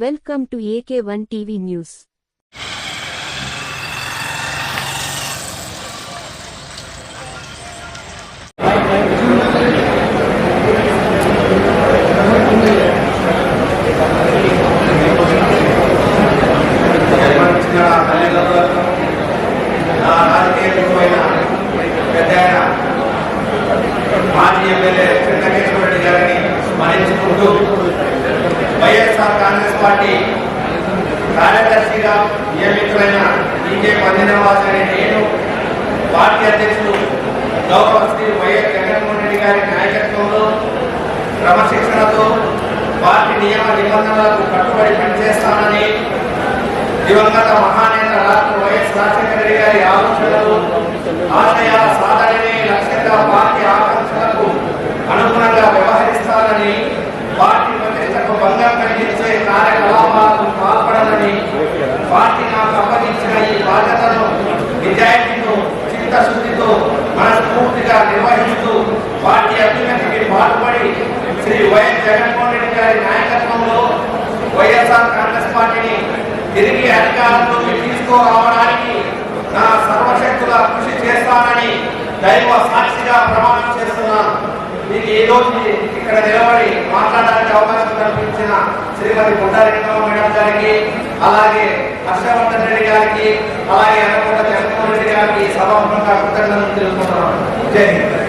Welcome to AK1 TV News. జన్మనిచ్చిన తల్లిదండ్రులకు నా రాజకీయ గురువైన పెద్ద ఆయన మాజీ ఎమ్మెల్యే చెన్నకేశ్వర రెడ్డి గారిని స్మరించుకుంటూ వైఎస్ఆర్ కాంగ్రెస్ పార్టీ కార్యదర్శిగా నియమితులైన ఈకే అనే నేను పార్టీ అధ్యక్షుడు గౌరవ శ్రీ వైఎస్ జగన్మోహన్ రెడ్డి గారి నాయకత్వంలో క్రమశిక్షణతో పార్టీ నియమ నిబంధనలకు కట్టుబడి పనిచేస్తానని దివంగత మహానేత రాష్ట్ర వైఎస్ రాజశేఖర రెడ్డి గారి ఆలోచనలు పార్టీ నాకు అప్పగించిన ఈ బాధ్యతను నిజాయితీతో చిత్తశుద్ధితో మనస్ఫూర్తిగా నిర్వహిస్తూ పార్టీ అభ్యున్నతికి పాల్పడి శ్రీ వైఎస్ జగన్మోహన్ రెడ్డి గారి నాయకత్వంలో వైఎస్ఆర్ కాంగ్రెస్ పార్టీని తిరిగి అధికారంలోకి తీసుకురావడానికి నా సర్వశక్తుల కృషి చేస్తానని దైవ సాక్షిగా ప్రమాణం చేస్తున్నాను. మీకు ఈ రోజు ఇక్కడ నిలబడి మాట్లాడడానికి అవకాశం సమర్పించిన శ్రీమతి కొండారెడ్డి మేడం గారికి అలాగే హర్షవర్ధన్ రెడ్డి గారికి అలాగే అనకొండ జగన్మోహన్ రెడ్డి గారికి సభాముఖంగా కృతజ్ఞతలు తెలుపుతున్నాను జై హింద్.